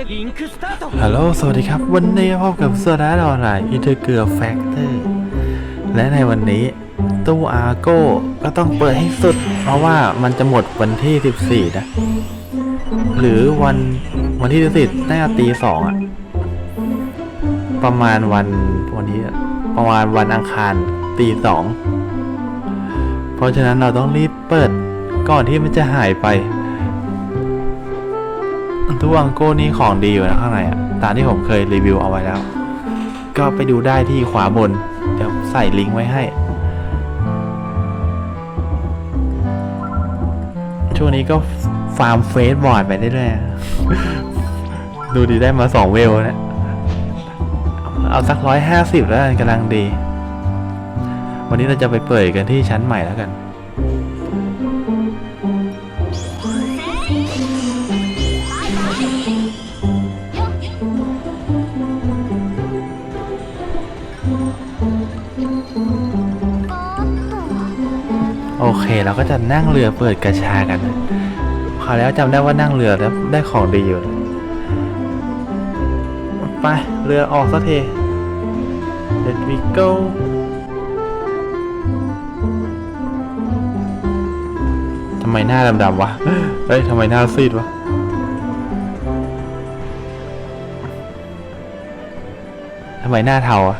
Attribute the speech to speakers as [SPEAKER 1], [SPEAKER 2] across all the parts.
[SPEAKER 1] リンクスタート
[SPEAKER 2] ฮัลโหล สวัสดีครับ วันนี้พบกับสดาร์ออนไลน์อินเตอร์เกือแฟกเตอร์ และในวันนี้ตู้อาโก้ก็ต้องเปิดให้สุด เพราะว่ามันจะหมดวันที่ 14 นะ หรือวันวันที่ 14น่าจะตีสองอะประมาณวันวันนี้อะประมาณวันอังคารตีสอง เพราะฉะนั้นเราต้องรีบเปิดก่อนที่มันจะหายไป ตู้อังโก้นี่ของดีอยู่นะข้างในอะตามที่ผมเคยรีวิวเอาไว้แล้ว ก็ไปดูได้ที่ขวาบน เดี๋ยวใส่ลิงก์ไว้ให้ ช่วงนี้ก็ฟาร์มเฟสบอร์ดไปเรื่อยๆดูดีได้มาสองเวลนะเอาสักร้อยห้าสิบแล้วกันกำลังดี วันนี้เราจะไปเปิดกันที่ชั้นใหม่แล้วกัน เคเราก็จะนั่งเรือเปิดกระชากันคราวแล้วจำได้ว่านั่งเรือแล้วได้ของดีอยู่ ไป เรือออกสักที Let we go ทำไมหน้าดำๆวะ เฮ้ยทำไมหน้าซีดวะทำไมหน้าเทาอะ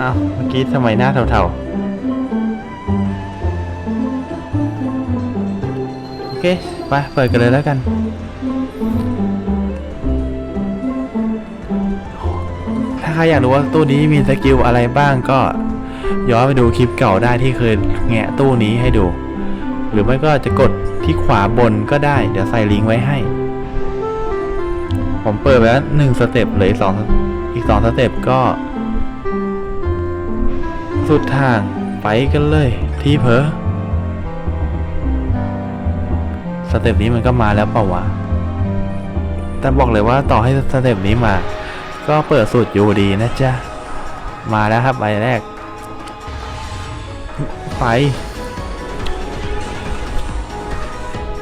[SPEAKER 2] อ้าว เมื่อกี้ทำไมหน้าเทาๆ ไปเปิดกันเลยแล้วกัน ถ้าใครอยากรู้ว่าตู้นี้มีสกิลอะไรบ้างก็ย้อนไปดูคลิปเก่าได้ที่เคยแงะตู้นี้ให้ดู หรือไม่ก็จะกดที่ขวาบนก็ได้ เดี๋ยวใส่ลิงก์ไว้ให้ ผมเปิดไปแล้วหนึ่งสเต็ปเหลยสองอีกสองสเต็ปก็ สุดทางไปกันเลย ที่เพอ สเต็ปนี้มันก็มาแล้วเปล่าวะ แต่บอกเลยว่าต่อให้สเต็ปนี้มา ก็เปิดสุดอยู่ดีนะจ๊ะ มาแล้วครับใบแรก ไป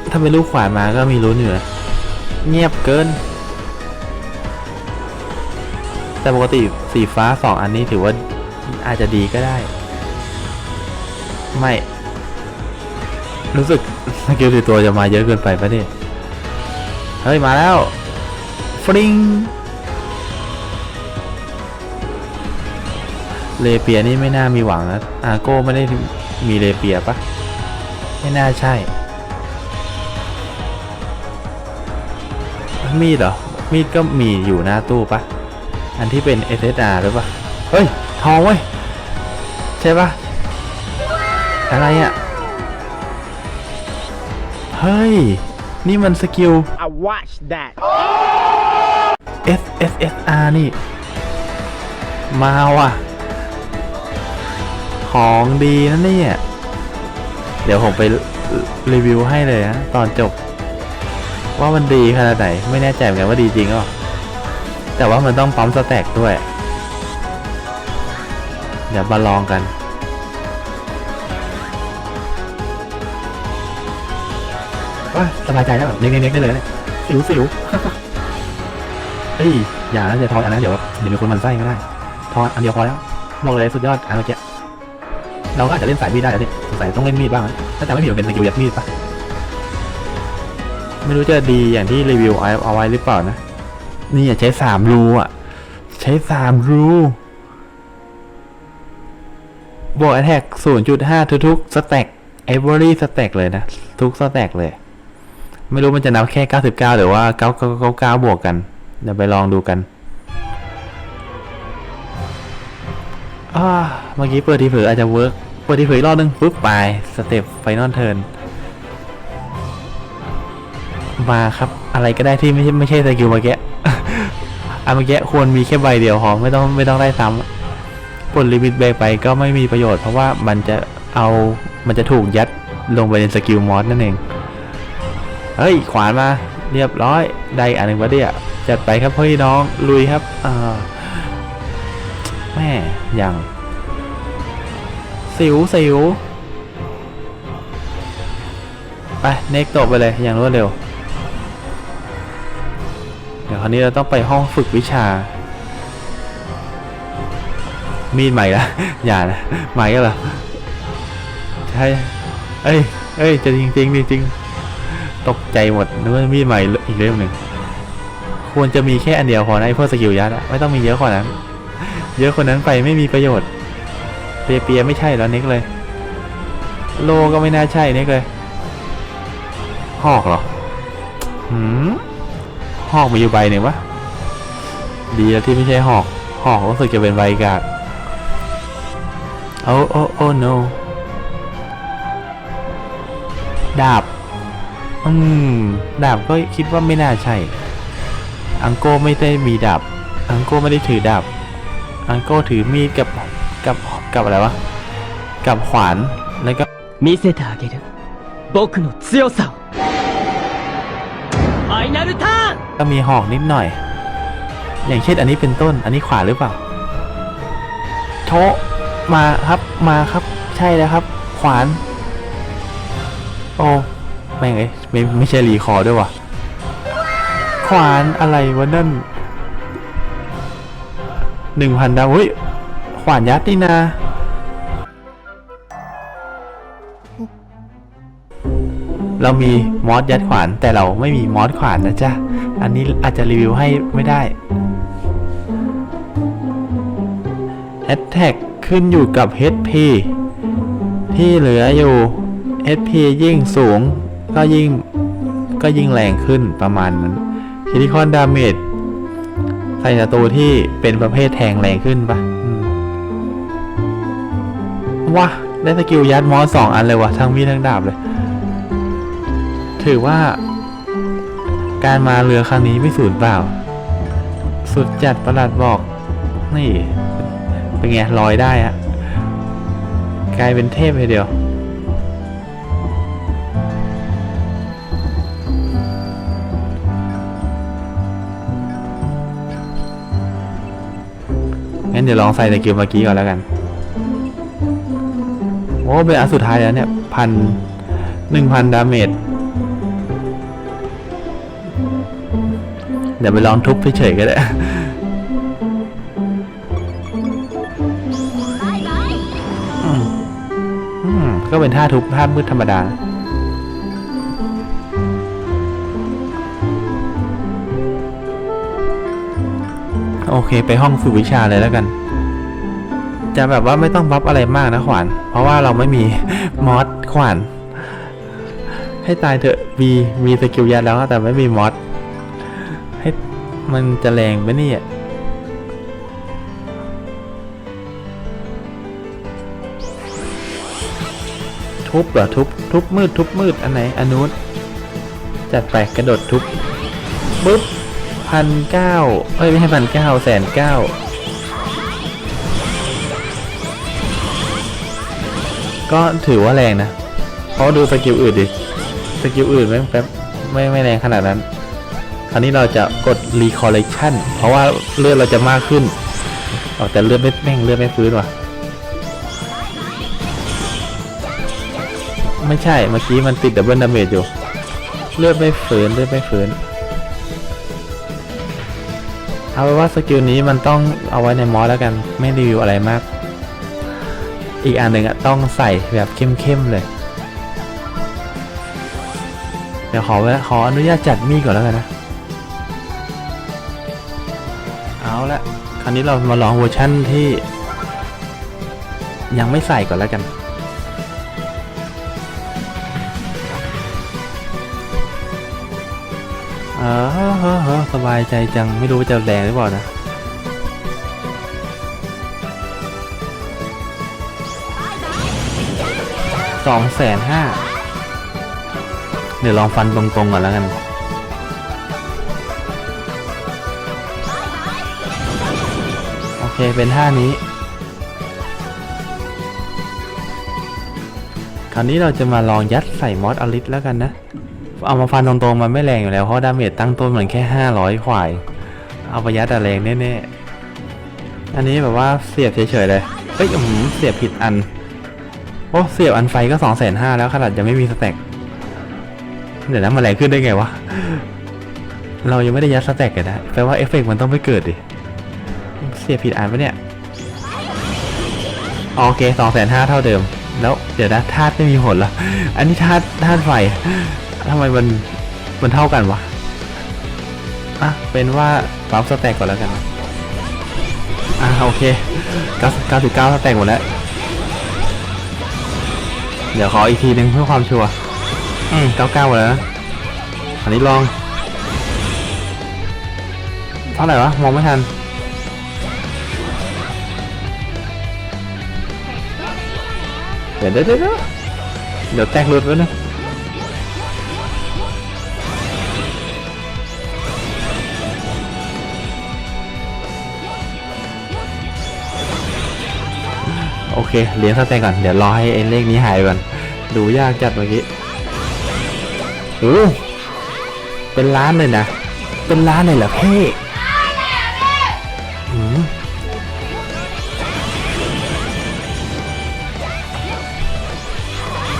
[SPEAKER 2] ถ้าเป็นลูกขวานมาก็มีลุ้นอยู่นะเงียบเกิน แต่ปกติสีฟ้าสองอันนี้ถือว่าอาจจะดีก็ได้ ไม่ รู้สึกสกิลติดตัวจะมาเยอะเกินไปปะเนี่ย เฮ้ย มาแล้ว ฟริงเลเปียนี่ไม่น่ามีหวังนะอาโก้ไม่ได้มีเลเปียปะไม่น่าใช่ มีดเหรอ มีดก็มีอยู่หน้าตู้ปะอันที่เป็น SSR หรือปะเฮ้ย ทองเว้ย ใช่ปะอะไรอะ่ะ เฮ้ย นี่มันสกิล
[SPEAKER 1] I watch that
[SPEAKER 2] S S S R นี่ มาว่ะ ของดีนะเนี่ย เดี๋ยวผมไปรีวิวให้เลยนะตอนจบ ว่ามันดีขนาดไหน ไม่แน่ใจเหมือนกันว่าดีจริงหรอแต่ว่ามันต้องปั๊มสแต็กด้วย เดี๋ยวมาลองกัน ว่าสบายใจแล้วแบบเล็กๆได้เลยเนี่ยสิวสิวเฮ้ยอย่านะจะทอนอันนั้นเดี๋ยวเดี๋ยวมีคนมันไส้ไม่ได้ ทอนอันเดียวพอแล้วบอกเลยสุดยอดอันเมื่อกี้เราก็อาจจะเล่นสายมีดได้แต่ดิสงสัยต้องเล่นมีดบ้างถ้าจำไม่ผิดมันเป็นสกิลยัดมีดปะไม่รู้จะดีอย่างที่รีวิวเอาไว้หรือเปล่านะ นี่ใช้สามรูอะ ใช้สามรูบวกแอทแทกศูนย์จุดห้าทุกๆสแต็กไอวอรี่สแต็กเลยนะ ทุกสแต็กเลย ไม่รู้มันจะนับแค่ 99 หรือว่า 999 บวกกัน เดี๋ยวไปลองดูกันอ่าเมื่อกี้เปิดทีเผออาจจะเวิร์กเปิดทีเผออีกรอบนึงปุ๊บไปสเต็ปไฟนอลเทิร์นมาครับ อะไรก็ได้ที่ไม่ใช่ไม่ใช่สกิลเมื่อกี้อันเมื่อกี้ควรมีแค่ใบเดียวพอไม่ต้องไม่ต้องได้ซ้ำปลดลิมิตเบรกไปก็ไม่มีประโยชน์เพราะว่ามันจะเอามันจะถูกยัดลงไปในสกิลมอสนั่นเอง เฮ้ย ขวานมา เรียบร้อย ได้อันหนึ่งวะเดียจัดไปครับพี่น้อง ลุยครับอ่าแม่ยัง สิวสิวไปเน็กตบไปเลย อย่างรวดเร็ว เดี๋ยวคราวนี้เราต้องไปห้องฝึกวิชา มีดใหม่ละ อย่านะ ใหม่ก็เหรอ ใช่ เอ้ย เอ้ย จะจริงจริงจริง ตกใจหมดนึกว่ามีดใหม่อีกเล่มหนึ่งควรจะมีแค่อันเดียวพอนะไอ้พวกสกิลยัดอะไม่ต้องมีเยอะกว่านั้น เยอะกว่านั้นไปไม่มีประโยชน์เปียเปียๆไม่ใช่แล้วเน็กเลย โลก็ไม่น่าใช่เน็กเลย หอกเหรอหืมหอกมีอยู่ใบหนึ่งวะดีแล้วที่ไม่ใช่หอก หอกรู้สึกจะเป็นใบกาดโอ้โอ้โอ้ no ดาบ อืม ดาบก็คิดว่าไม่น่าใช่ อังโก้ไม่ได้มีดาบ อังโก้ไม่ได้ถือดาบ อังโก้ถือมีดกับกับกับอะไรวะ กับขวาน แล้วก็
[SPEAKER 1] 見せてあげる僕の強さをファイナルターン
[SPEAKER 2] ก็มีหอกนิดหน่อย อย่างเช่นอันนี้เป็นต้น อันนี้ขวาหรือเปล่า โชะมาครับ มาครับ ใช่แล้วครับ ขวาน โอ้ไ ม่งเอ้ยไม่ไม่ใช่รีคอร์ด้วยวะขวานอะไรวะนั่นหนึ่งพันดาวเฮ้ยขวานยัดนี่นาเรามีมอสยัดขวานแต่เราไม่มีมอสขวานนะจ๊ะ อันนี้อาจจะรีวิวให้ไม่ได้แอตแทกขึ้นอยู่กับ HP ที่เหลืออยู่ HP ยิ่งสูง ก็ยิ่งก็ยิ่งแรงขึ้นประมาณนั้นคิริคอนดาเมจใส่ศัตรูที่เป็นประเภทแทงแรงขึ้นปะว้าได้สกิลยัดมอสสองอันเลยวะทั้งมีดทั้งดาบเลย ถือว่า การมาเรือครั้งนี้ไม่สูญเปล่า สุดจัดประหลัดบอก นี่ เป็นไงลอยได้อะกลายเป็นเทพเลยเดียว งั้นเดี๋ยวลองใส่สกิลเมื่อกี้ก่อนแล้วกัน โอ้เป็นอันสุดท้ายแล้วเนี่ยพันหนึ่งพันดาเมจ เดี๋ยวไปลองทุบเฉยๆก็ได้อืมอืมก็เป็นท่าทุบท่ามืดธรรมดา โอเค ไปห้องฝึกวิชาเลยแล้วกัน จะแบบว่าไม่ต้องบัฟอะไรมากนะขวาน เพราะว่าเราไม่มีมอสขวาน ให้ตายเถอะมีมีสกิลยัดแล้วแต่ไม่มีมอสให้มันจะแรงไหมเนี่ยทุบเหรอทุบทุบมืดทุบมืดอันไหนอันนู้นจัดไปกระโดดทุบปุ๊บ พันเก้าเอ้ย ไม่ใช่พันเก้าแสนเก้าก็ถือว่าแรงนะ เพราะดูสกิลอื่นดิ สกิลอื่นแม่แป๊บไม่ไม่แรงขนาดนั้น คราวนี้เราจะกด recollection เพราะว่าเลือดเราจะมากขึ้นออแต่เลือดไม่แม่งเลือดไม่ฟื้นว่ะ ไม่ใช่เมื่อกี้มันติดดับเบิลดาเมจอยู่ เลือดไม่ฟื้นเลือดไม่ฟื้น เอาไว้ว่าสกิลนี้มันต้องเอาไว้ในมอสแล้วกันไม่รีวิวอะไรมาก อีกอันหนึ่งอะต้องใส่แบบเข้มๆเลย เดี๋ยวขอเวลาขออนุญาตจัดมีดก่อนแล้วกันนะ เอาละคราวนี้เรามาลองเวอร์ชั่นที่ ยังไม่ใส่ก่อนแล้วกันเออ สบายใจจังไม่รู้ว่าจะแรงหรือเปล่านะสองแสนห้าเดี๋ยวลองฟันตรงๆก่อนแล้วกันโอเคเป็นท่านี้ คราวนี้เราจะมาลองยัดใส่มอสอลิสแล้วกันนะ เอามาฟันตรงๆมันไม่แรงอยู่แล้ว เพราะดาเมจตั้งต้นเหมันแค่ 500ควาย เอาไปยัดอะแรงแน่ๆ อันนี้แบบว่าเสียบเฉยๆเลย เฮ้ยอื้อหือเสียบผิดอัน โอ้เสียบอันไฟก็2 5 0 0 0แล้วขนาดยังไม่มีสแต็ก เดี๋ยวนะมันแรงขึ้นได้ไงวะ เรายังไม่ได้ยัดสแต็กกันนะ แปลว่าเอฟเฟกต์มันต้องไม่เกิดดิ เสียผิดอันปะเนี่ย โอเคสองแสนห้าเท่าเดิม แล้วเดี๋ยวนะธาตุไม่มีผลละอันนี้ธาตุธาตุไฟ ทำไมมันมันเท่ากันวะ อะ เป็นว่าปั๊มสแต็กก่อนแล้วกัน อะโอเคเก้าเก้าสิบเก้าสแต็กหมดแล้ว เดี๋ยวขออีกทีหนึ่งเพื่อความชัวร์ อืมเก้าเก้าหมดแล้วนะอันนี้ลอง เท่าไหร่วะ มองไม่ทันเดี๋ยวเดี๋ยวเดี๋ยวเดี๋ยวแตกหลุดไว้นะ โอเคเลี้ยงสแต็กก่อน เดี๋ยวรอให้ไอ้เลขนี้หายก่อน ดูยากจัดเมื่อกี้โอ้เป็นล้านเลยนะ เป็นล้านเลยเหรอเพ่อืม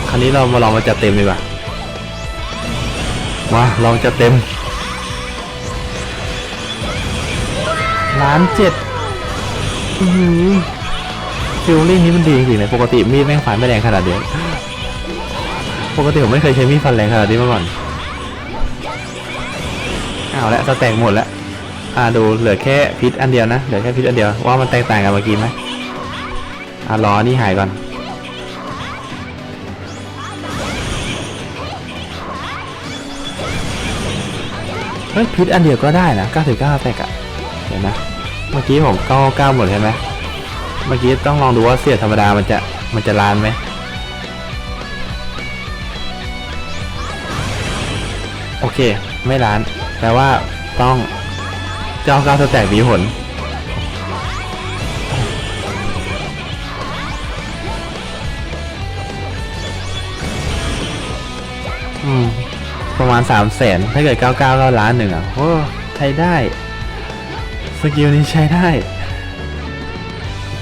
[SPEAKER 2] คราวนี้เรามาลองมาจัดเต็มดีกว่า มาลองจัดเต็ม ล้านเจ็ดอือ ฟิลลิ่งนี้มันดีจริงๆเลยปกติมีดแม่งฟันไม่แรงขนาดนี้ปกติผมไม่เคยใช้มีดฟันแรงขนาดนี้มาก่อนเอาละสแต็กหมดแล้วอ่าดูเหลือแค่พิษอันเดียวนะเหลือแค่พิษอันเดียวว่ามันแตกต่างกันเมื่อกี้ไหมอ่ารอนนี่หายก่อนเฮ้ยพิษอันเดียวก็ได้นะ99แตกอะเห็นไหมเมื่อกี้ผม99หมดใช่ไหม เมื่อกี้ต้องลองดูว่าเสียธรรมดามันจะมันจะลานไหมโอเค ไม่ล้านแปลว่าต้องเจ้าก้าวสแต็กมีผลอืมประมาณสามแสนถ้าเกิดเก้าเก้าก็ล้านหนึ่งอะโอ้ใช้ได้ สกิลนี้ใช้ได้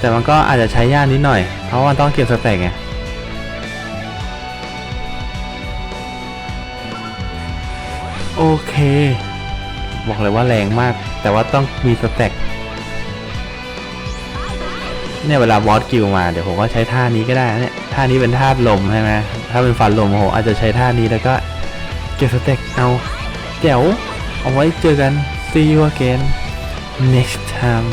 [SPEAKER 2] แต่มันก็อาจจะใช้ยากนิดหน่อย เพราะว่ามันต้องเก็บสแต็กไงโอเค บอกเลยว่าแรงมาก แต่ว่าต้องมีสแต็กเนี่ยเวลาบอสกิลมาเดี๋ยวผมก็ใช้ท่านี้ก็ได้นะเนี่ยท่านี้เป็นท่าลมใช่ไหมถ้าเป็นฟันลมโอ้โหอาจจะใช้ท่านี้แล้วก็เก็บสเต็กเอาแจ๋วเอาไว้เจอกัน see you again next time